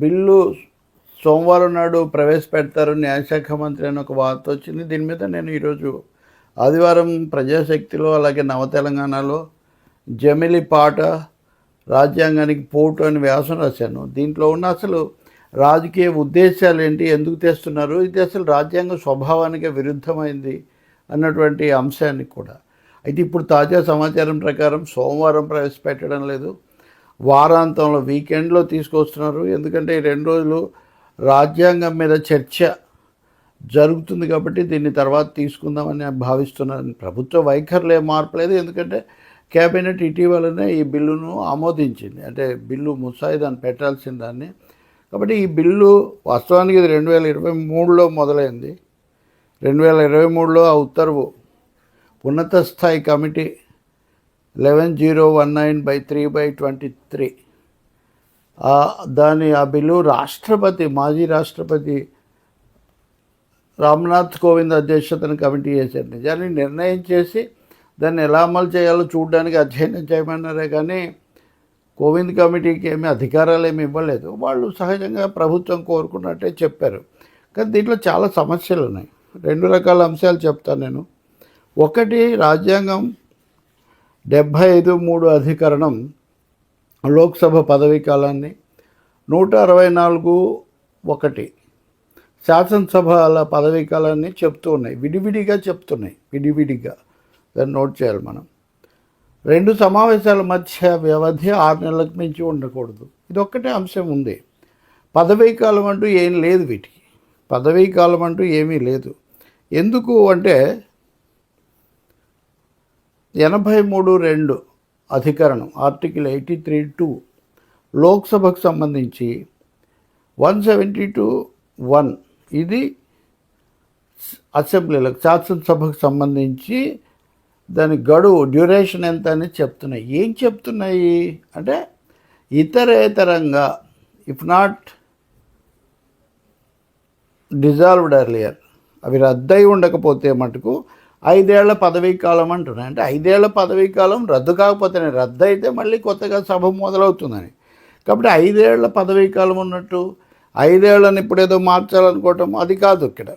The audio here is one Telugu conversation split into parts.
బిల్లు సోమవారం నాడు ప్రవేశపెడతారు న్యాయశాఖ మంత్రి అని ఒక వార్త వచ్చింది. దీని మీద నేను ఈరోజు ఆదివారం ప్రజాశక్తిలో అలాగే నవ తెలంగాణలో జమిలి పాట రాజ్యాంగానికి పోటు అని వ్యాసం రాశాను. దీంట్లో ఉన్న అసలు రాజకీయ ఉద్దేశాలు ఏంటి ఎందుకు తెస్తున్నారు ఇది అసలు రాజ్యాంగ స్వభావానికి విరుద్ధమైంది అన్నటువంటి అంశాన్ని కూడా. అయితే ఇప్పుడు తాజా సమాచారం ప్రకారం సోమవారం ప్రవేశపెట్టడం లేదు. వారాంతంలో వీకెండ్లో తీసుకొస్తున్నారు. ఎందుకంటే ఈ రెండు రోజులు రాజ్యాంగం మీద చర్చ జరుగుతుంది కాబట్టి దీన్ని తర్వాత తీసుకుందామని భావిస్తున్నాను. ప్రభుత్వ వైఖరిలో ఏం మార్పు లేదు ఎందుకంటే కేబినెట్ ఇటీవలనే ఈ బిల్లును ఆమోదించింది. అంటే బిల్లు ముసాయిదాన్ని పెట్టాల్సిన దాన్ని. కాబట్టి ఈ బిల్లు వాస్తవానికి ఇది రెండు వేల ఇరవై మూడులో మొదలైంది. రెండు వేల ఇరవై మూడులో ఆ ఉత్తర్వు ఉన్నత స్థాయి committee eleven zero one nine by three by twenty three దాని ఆ బిల్లు రాష్ట్రపతి మాజీ రాష్ట్రపతి రామ్నాథ్ కోవింద్ అధ్యక్షతన కమిటీ చేశారు. నిజాన్ని నిర్ణయం చేసి దాన్ని ఎలా అమలు చేయాలో చూడడానికి అధ్యయనం చేయమన్నారే కానీ కోవింద్ కమిటీకి ఏమీ అధికారాలు ఏమి ఇవ్వలేదు. వాళ్ళు సహజంగా ప్రభుత్వం కోరుకున్నట్టే చెప్పారు. కానీ దీంట్లో చాలా సమస్యలు ఉన్నాయి. రెండు రకాల అంశాలు చెప్తాను నేను. ఒకటి రాజ్యాంగం డెబ్భై ఐదు మూడు అధికరణం లోక్సభ పదవీ కాలాన్ని. నూట అరవై నాలుగు ఒకటి శాసనసభల పదవీ కాలాన్ని చెప్తూ ఉన్నాయి. విడివిడిగా చెప్తున్నాయి. విడివిడిగా. దాన్ని నోట్ చేయాలి మనం. రెండు సమావేశాల మధ్య వ్యవధి ఆరు నెలలకు మించి ఉండకూడదు. ఇది ఒక్కటే అంశం ఉంది. పదవీ కాలం అంటూ ఏం లేదు వీటికి. పదవీ కాలం అంటూ ఏమీ లేదు. ఎందుకు అంటే ఎనభై మూడు రెండు అధికరణం ఆర్టికల్ ఎయిటీ త్రీ టూ లోక్సభకు సంబంధించి వన్ సెవెంటీ టూ వన్. ఇది అసెంబ్లీలకు శాసనసభకు సంబంధించి దాని గడువు డ్యూరేషన్ ఎంత అని చెప్తున్నాయి. ఏం చెప్తున్నాయి? అంటే ఇతరేతరంగా ఇఫ్ నాట్ డిజాల్వ్డ్ ఎర్లియర్ అవి రద్దయి ఉండకపోతే మటుకు ఐదేళ్ళ పదవీ కాలం అంటున్నాయి అంటే ఐదేళ్ళ పదవీ కాలం రద్దు కాకపోతేనే రద్దు అయితే మళ్ళీ కొత్తగా సభ మొదలవుతుందని. కాబట్టి ఐదేళ్ళ పదవీ కాలం ఉన్నట్టు ఐదేళ్ళను ఇప్పుడేదో మార్చాలనుకోవటం అది కాదు ఇక్కడ.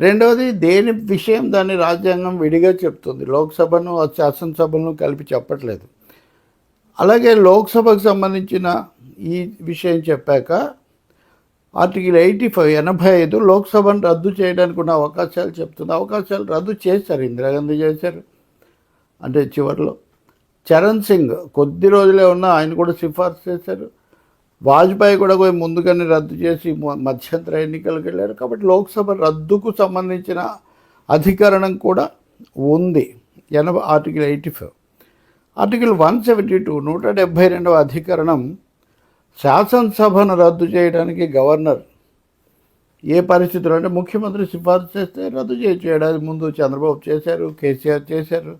రెండవది దేని విషయం దాన్ని రాజ్యాంగం విడిగా చెప్తుంది. లోక్సభను శాసనసభను కలిపి చెప్పట్లేదు. అలాగే లోక్సభకు సంబంధించిన ఈ విషయం చెప్పాక ఆర్టికల్ ఎయిటీ ఫైవ్ ఎనభై ఐదు లోక్సభను రద్దు చేయడానికి ఉన్న అవకాశాలు చెప్తుంది. అవకాశాలు రద్దు చేశారు ఇందిరాగాంధీ చేశారు. అంటే చివరిలో చరణ్ సింగ్ కొద్ది రోజులే ఉన్నా ఆయన కూడా సిఫార్సు చేశారు. వాజ్పేయి కూడా పోయి ముందుగానే రద్దు చేసి మధ్యంతర ఎన్నికలకు వెళ్ళారు. కాబట్టి లోక్సభ రద్దుకు సంబంధించిన అధికరణం కూడా ఉంది. ఎనభై article eighty five. Article one seventy two నూట డెబ్భై రెండవ అధికరణం శాసనసభను రద్దు చేయడానికి గవర్నర్ ఏ పరిస్థితులు అంటే ముఖ్యమంత్రి సిఫార్సు చేస్తే రద్దు చేయొచ్చు ఏడాది ముందు చంద్రబాబు చేశారు కేసీఆర్ చేశారు.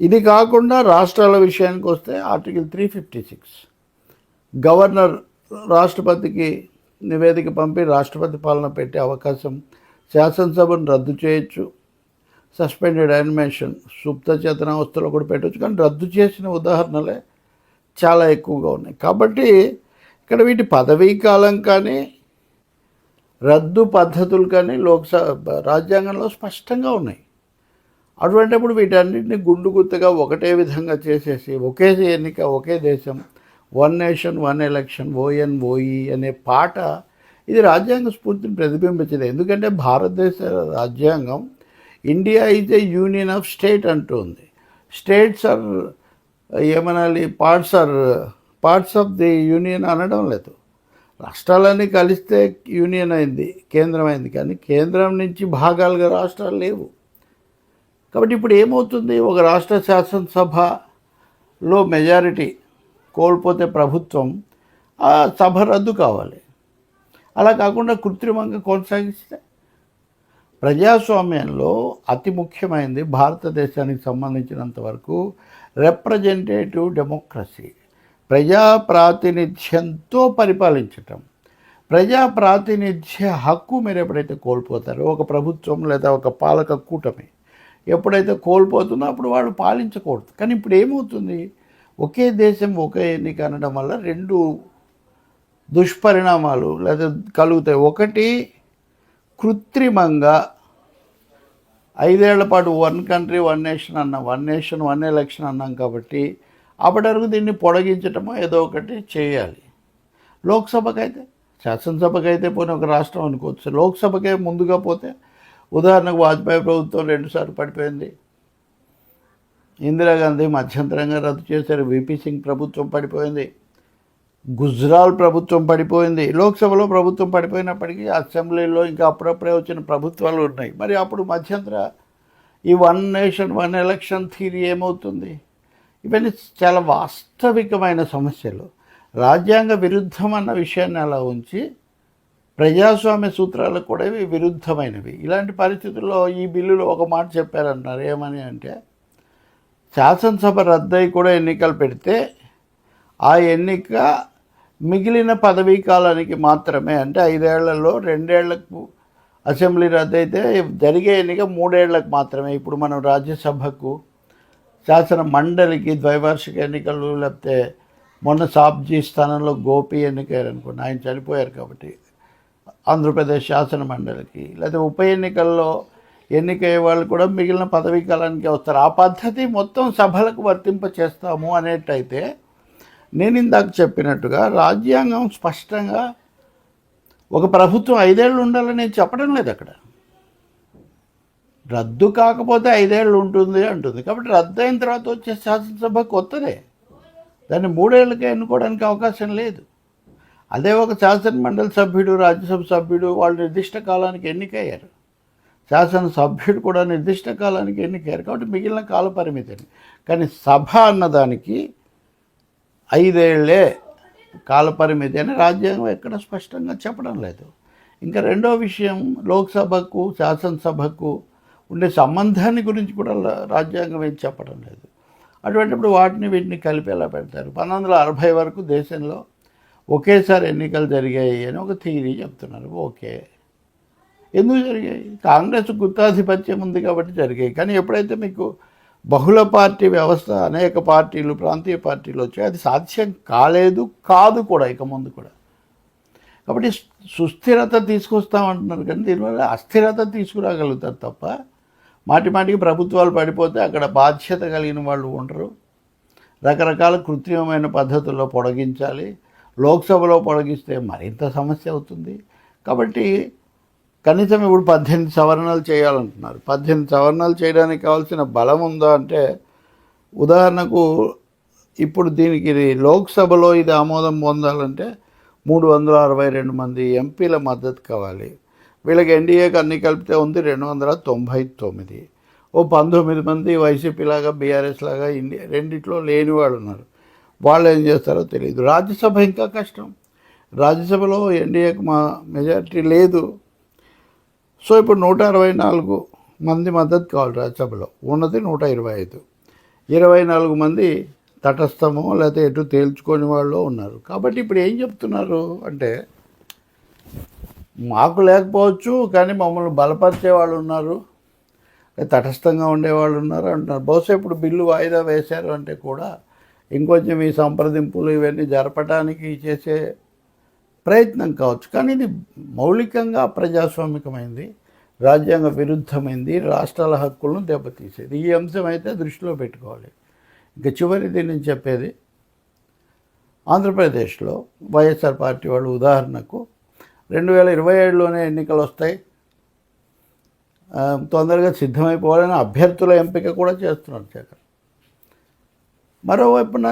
ఇది కాకుండా రాష్ట్రాల విషయానికి వస్తే article three fifty six. Governor రాష్ట్రపతికి నివేదిక పంపి రాష్ట్రపతి పాలన పెట్టే అవకాశం శాసనసభను రద్దు చేయొచ్చు. సస్పెండెడ్ యానిమేషన్ సుప్త చేతనావస్థలో కూడా పెట్టవచ్చు కానీ రద్దు చేసిన ఉదాహరణలే చాలా ఎక్కువగా ఉన్నాయి. కాబట్టి ఇక్కడ వీటి పదవీ కాలం కానీ రద్దు పద్ధతులు కానీ లోక్సభ రాజ్యాంగంలో స్పష్టంగా ఉన్నాయి. అటువంటిప్పుడు వీటన్నిటిని గుండు గుత్తగా ఒకటే విధంగా చేసేసి ఒకే ఎన్నిక ఒకే దేశం one nation one election O N O E అనే పాట ఇది రాజ్యాంగ స్ఫూర్తిని ప్రతిబింబించదు. ఎందుకంటే భారతదేశ రాజ్యాంగం India is a union of state అంటుంది స్టేట్స్ ఆర్ ఏమనాలి parts are parts of the union అనడం లేదు. రాష్ట్రాలన్నీ కలిస్తే యూనియన్ అయింది కేంద్రం అయింది కానీ కేంద్రం నుంచి భాగాలుగా రాష్ట్రాలు లేవు. కాబట్టి ఇప్పుడు ఏమవుతుంది? ఒక రాష్ట్ర శాసనసభలో మెజారిటీ కోల్పోతే ప్రభుత్వం ఆ సభ రద్దు కావాలి. అలా కాకుండా కృత్రిమంగా కొనసాగిస్తే ప్రజాస్వామ్యంలో అతి ముఖ్యమైనది భారతదేశానికి సంబంధించినంత వరకు రిప్రజెంటేటివ్ డెమోక్రసీ ప్రజా ప్రాతినిధ్యంతో పరిపాలించటం. ప్రజా ప్రాతినిధ్య హక్కు మీరు ఎప్పుడైతే కోల్పోతారో ఒక ప్రభుత్వం లేదా ఒక పాలక కూటమి ఎప్పుడైతే కోల్పోతుందో అప్పుడు వాళ్ళు పాలించకూడదు. కానీ ఇప్పుడు ఏమవుతుంది? ఒకే దేశం ఒకే ఎన్నిక అనడం వల్ల రెండు దుష్పరిణామాలు లేదా కలుగుతాయి. ఒకటి కృత్రిమంగా ఐదేళ్ళ పాటు వన్ కంట్రీ వన్ నేషన్ అన్నాం వన్ నేషన్ వన్ ఎలక్షన్ అన్నాం కాబట్టి అప్పటి వరకు దీన్ని పొడగించటమో ఏదో ఒకటి చేయాలి. లోక్సభకైతే శాసనసభకైతే పోనీ ఒక రాష్ట్రం అనుకోవచ్చు. లోక్సభకే ముందుగా పోతే ఉదాహరణకు వాజ్పేయి ప్రభుత్వం రెండుసార్లు పడిపోయింది. ఇందిరాగాంధీ మధ్యంతరంగా రద్దు చేశారు. విపి సింగ్ ప్రభుత్వం పడిపోయింది. గుజరాల్ ప్రభుత్వం పడిపోయింది. లోక్సభలో ప్రభుత్వం పడిపోయినప్పటికీ అసెంబ్లీలో ఇంకా అప్పుడప్పుడే వచ్చిన ప్రభుత్వాలు ఉన్నాయి. మరి అప్పుడు మధ్యంతర ఈ one nation one election theory ఏమవుతుంది? ఇవన్నీ చాలా వాస్తవికమైన సమస్యలు. రాజ్యాంగ విరుద్ధం అన్న విషయాన్ని అలా ఉంచి ప్రజాస్వామ్య సూత్రాలకు కూడా ఇవి విరుద్ధమైనవి. ఇలాంటి పరిస్థితుల్లో ఈ బిల్లులో ఒక మాట చెప్పారన్నారు. ఏమని అంటే శాసనసభ రద్దయి కూడా ఎన్నికలు పెడితే ఆ ఎన్నిక మిగిలిన పదవీ కాలానికి మాత్రమే అంటే ఐదేళ్ళలో రెండేళ్ళకు అసెంబ్లీ రద్దు అయితే జరిగే ఎన్నిక మూడేళ్ళకు మాత్రమే. ఇప్పుడు మనం రాజ్యసభకు శాసన మండలికి ద్వైవార్షిక ఎన్నికలు లేకపోతే మొన్న సాబ్జీ స్థానంలో గోపి ఎన్నికయ్యారు అనుకోండి ఆయన చనిపోయారు కాబట్టి. ఆంధ్రప్రదేశ్ శాసన మండలికి లేకపోతే ఉప ఎన్నికల్లో ఎన్నికయ్యే వాళ్ళు కూడా మిగిలిన పదవీ కాలానికి వస్తారు. ఆ పద్ధతి మొత్తం సభలకు వర్తింప చేస్తాము అనేటైతే నేను ఇందాక చెప్పినట్టుగా రాజ్యాంగం స్పష్టంగా ఒక ప్రభుత్వం ఐదేళ్ళు ఉండాలని నేను చెప్పడం లేదు అక్కడ. రద్దు కాకపోతే ఐదేళ్ళు ఉంటుంది అంటుంది. కాబట్టి రద్దు అయిన తర్వాత వచ్చే శాసనసభ కొత్తదే. దాన్ని మూడేళ్ళకే ఎన్నుకోవడానికి అవకాశం లేదు. అదే ఒక శాసన మండలి సభ్యుడు రాజ్యసభ సభ్యుడు వాళ్ళు నిర్దిష్ట కాలానికి ఎన్నికయ్యారు. శాసన సభ్యుడు కూడా నిర్దిష్ట కాలానికి ఎన్నికయ్యారు. కాబట్టి మిగిలిన కాల పరిమితిని కానీ సభ అన్నదానికి ఐదేళ్ళే కాలపరిమితి అని రాజ్యాంగం ఎక్కడ స్పష్టంగా చెప్పడం లేదు. ఇంకా రెండో విషయం లోక్సభకు శాసనసభకు ఉండే సంబంధాన్ని గురించి కూడా రాజ్యాంగం ఏం చెప్పడం లేదు. అటువంటిప్పుడు వాటిని వీటిని కలిపి ఎలా పెడతారు? పంతొమ్మిది వందల అరవై వరకు దేశంలో ఒకేసారి ఎన్నికలు జరిగాయి అని ఒక థియరీ చెప్తున్నారు. ఓకే. ఎందుకు జరిగాయి? కాంగ్రెస్ గుత్తాధిపత్యం ఉంది కాబట్టి జరిగాయి. కానీ ఎప్పుడైతే మీకు బహుళ పార్టీ వ్యవస్థ అనేక పార్టీలు ప్రాంతీయ పార్టీలు వచ్చాయి. అది సాధ్యం కాలేదు కాదు కూడా ఇక ముందు కూడా. కాబట్టి సుస్థిరత తీసుకొస్తామంటున్నారు కానీ దీనివల్ల అస్థిరత తీసుకురాగలుగుతారు తప్ప మాటి మాటికి ప్రభుత్వాలు పడిపోతే అక్కడ బాధ్యత కలిగిన వాళ్ళు ఉండరు. రకరకాల కృత్రిమమైన పద్ధతుల్లో పొడిగించాలి. లోక్సభలో పొడిగిస్తే మరింత సమస్య అవుతుంది. కాబట్టి కనీసం ఇప్పుడు పద్దెనిమిది సవరణలు చేయాలంటున్నారు. పద్దెనిమిది సవరణలు చేయడానికి కావాల్సిన బలం ఉందా అంటే ఉదాహరణకు ఇప్పుడు దీనికి లోక్సభలో ఇది ఆమోదం పొందాలంటే మూడు వందల అరవై రెండు మంది ఎంపీల మద్దతు కావాలి. వీళ్ళకి ఎన్డీఏకి అన్ని కలిపితే ఉంది రెండు వందల తొంభై తొమ్మిది. ఓ పంతొమ్మిది మంది వైసీపీ లాగా బీఆర్ఎస్ లాగా ఇండియా రెండిట్లో లేని వాళ్ళు ఉన్నారు. వాళ్ళు ఏం చేస్తారో తెలియదు రాజ్యసభ ఇంకా కష్టం. రాజ్యసభలో ఎన్డీఏకి మా మెజారిటీ లేదు. సో ఇప్పుడు నూట అరవై నాలుగు మంది మద్దతు కావాలి రాజ్యసభలో. ఉన్నది నూట ఇరవై ఐదు. ఇరవై నాలుగు మంది తటస్థమో లేకపోతే ఎటు తేల్చుకొని వాళ్ళు ఉన్నారు. కాబట్టి ఇప్పుడు ఏం చెప్తున్నారు అంటే మాకు లేకపోవచ్చు కానీ మమ్మల్ని బలపరిచే వాళ్ళు ఉన్నారు తటస్థంగా ఉండేవాళ్ళు ఉన్నారు అంటున్నారు. బహుశా ఇప్పుడు బిల్లు వాయిదా వేశారు అంటే కూడా ఇంకొంచెం ఈ సంప్రదింపులు ఇవన్నీ జరపడానికి చేసే ప్రయత్నం కావచ్చు. కానీ ఇది మౌలికంగా ప్రజాస్వామికమైంది. రాజ్యాంగ విరుద్ధమైంది రాష్ట్రాల హక్కులను దెబ్బతీసేది. ఈ అంశం అయితే దృష్టిలో పెట్టుకోవాలి. ఇంకా చివరిది నేను చెప్పేది ఆంధ్రప్రదేశ్లో వైఎస్ఆర్ పార్టీ వాళ్ళు ఉదాహరణకు రెండు వేల ఇరవై ఏడులోనే ఎన్నికలు వస్తాయి. తొందరగా సిద్ధమైపోవాలని అభ్యర్థుల ఎంపిక కూడా చేస్తున్నారు జగన్. మరోవైపున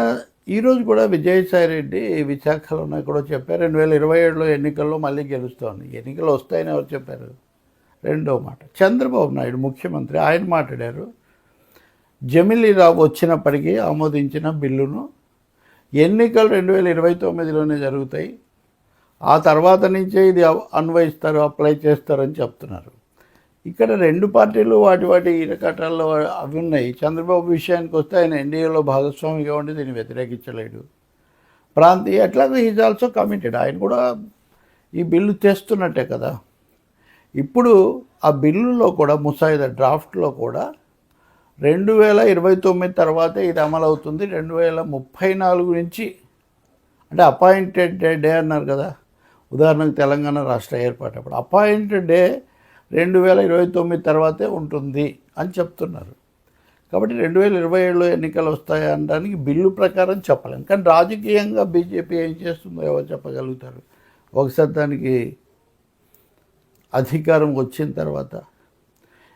ఈరోజు కూడా విజయసాయి రెడ్డి విశాఖలో కూడా చెప్పారు. రెండు వేల ఇరవై ఏడులో ఎన్నికల్లో మళ్ళీ గెలుస్తామని ఎన్నికలు వస్తాయని ఎవరు చెప్పారు? రెండో మాట. చంద్రబాబు నాయుడు ముఖ్యమంత్రి ఆయన మాట్లాడారు జమిలీరావు వచ్చినప్పటికీ ఆమోదించిన బిల్లును ఎన్నికలు రెండు వేల ఇరవై తొమ్మిదిలోనే జరుగుతాయి. ఆ తర్వాత నుంచే ఇది అన్వయిస్తారు అప్లై చేస్తారని చెప్తున్నారు. ఇక్కడ రెండు పార్టీలు వాటి వాటి ఇరకటాల్లో అవి ఉన్నాయి. చంద్రబాబు విషయానికి వస్తే ఆయన ఎన్డీఏలో భాగస్వామిగా ఉండి దీన్ని వ్యతిరేకించలేడు. ప్రాంతీయ ఎట్లాగో ఈజ్ ఆల్సో కమిటెడ్. ఆయన కూడా ఈ బిల్లు తెస్తున్నట్టే కదా. ఇప్పుడు ఆ బిల్లులో కూడా ముసాయిదా డ్రాఫ్ట్లో కూడా రెండు వేల ఇరవై తొమ్మిది తర్వాతే ఇది అమలవుతుంది. రెండు వేల ముప్పై నాలుగు నుంచి అంటే అపాయింటెడ్ డే అన్నారు కదా. ఉదాహరణకు తెలంగాణ రాష్ట్ర ఏర్పాటు అప్పుడు. అపాయింటెడ్ డే రెండు వేల ఇరవై తొమ్మిది తర్వాతే ఉంటుంది అని చెప్తున్నారు. కాబట్టి రెండు వేల ఇరవై ఏడులో ఎన్నికలు వస్తాయి అనడానికి బిల్లు ప్రకారం చెప్పలేం. కానీ రాజకీయంగా బీజేపీ ఏం చేస్తుందో ఎవరు చెప్పగలుగుతారు? ఒకసారి దానికి అధికారం వచ్చిన తర్వాత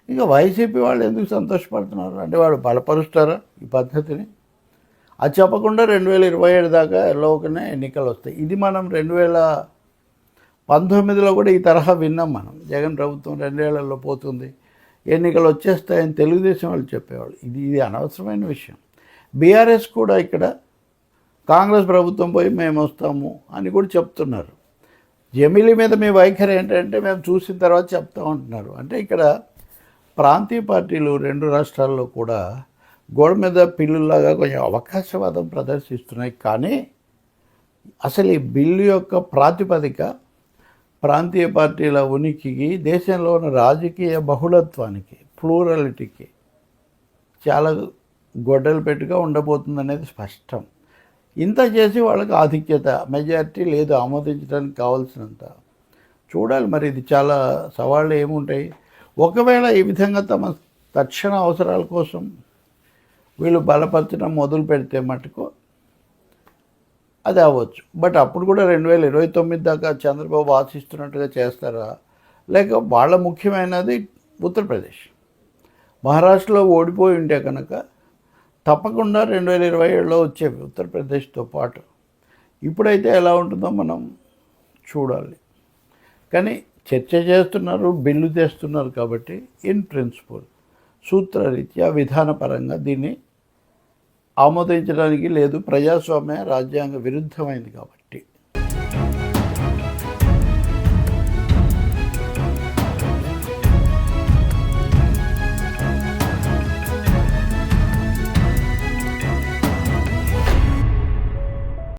ఇక వైసీపీ వాళ్ళు ఎందుకు సంతోషపడుతున్నారు? అంటే వాడు బలపరుస్తారా ఈ పద్ధతిని? అది చెప్పకుండా రెండు వేల ఇరవై ఏడు దాకా ఎల్లోకనే ఎన్నికలు వస్తాయి. ఇది మనం రెండు వేల పంతొమ్మిదిలో కూడా ఈ తరహా విన్నాం మనం. జగన్ ప్రభుత్వం రెండేళ్ళలో పోతుంది. ఎన్నికలు వచ్చేస్తాయని తెలుగుదేశం వాళ్ళు చెప్పేవాళ్ళు. ఇది ఇది అనవసరమైన విషయం. బీఆర్ఎస్ కూడా ఇక్కడ కాంగ్రెస్ ప్రభుత్వం పోయి మేము వస్తాము అని కూడా చెప్తున్నారు. జమిలి మీద మీ వైఖరి ఏంటంటే మేము చూసిన తర్వాత చెప్తా ఉంటున్నారు. అంటే ఇక్కడ ప్రాంతీయ పార్టీలు రెండు రాష్ట్రాల్లో కూడా గోడ మీద పిల్లుల్లాగా కొంచెం అవకాశవాదం ప్రదర్శిస్తున్నాయి. కానీ అసలు ఈ బిల్లు యొక్క ప్రాతిపదిక ప్రాంతీయ పార్టీల ఉనికికి దేశంలో ఉన్న రాజకీయ బహుళత్వానికి ప్లూరాలిటీకి చాలా గొడ్డలు పెట్టుగా ఉండబోతుంది అనేది స్పష్టం. ఇంత చేసి వాళ్ళకి ఆధిక్యత మెజారిటీ లేదు ఆమోదించడానికి కావాల్సినంత. చూడాలి మరి ఇది చాలా సవాళ్ళు ఏముంటాయి? ఒకవేళ ఈ విధంగా తమ తక్షణ అవసరాల కోసం వీళ్ళు బలపరచడం మొదలు పెడితే మటుకు అది అవ్వచ్చు. బట్ అప్పుడు కూడా రెండు వేల ఇరవై తొమ్మిది దాకా చంద్రబాబు ఆశిస్తున్నట్టుగా చేస్తారా? లేక వాళ్ళ ముఖ్యమైనది ఉత్తరప్రదేశ్. మహారాష్ట్రలో ఓడిపోయి ఉంటే కనుక తప్పకుండా రెండు వేల ఇరవై ఏడులో వచ్చేవి ఉత్తరప్రదేశ్తో పాటు. ఇప్పుడైతే ఎలా ఉంటుందో మనం చూడాలి. కానీ చర్చ చేస్తున్నారు బిల్లు తెస్తున్నారు కాబట్టి ఇన్ ప్రిన్సిపల్ సూత్రరీత్యా విధానపరంగా దీన్ని ఆమోదించడానికి లేదు. ప్రజాస్వామ్య రాజ్యాంగ విరుద్ధమైంది కాబట్టి.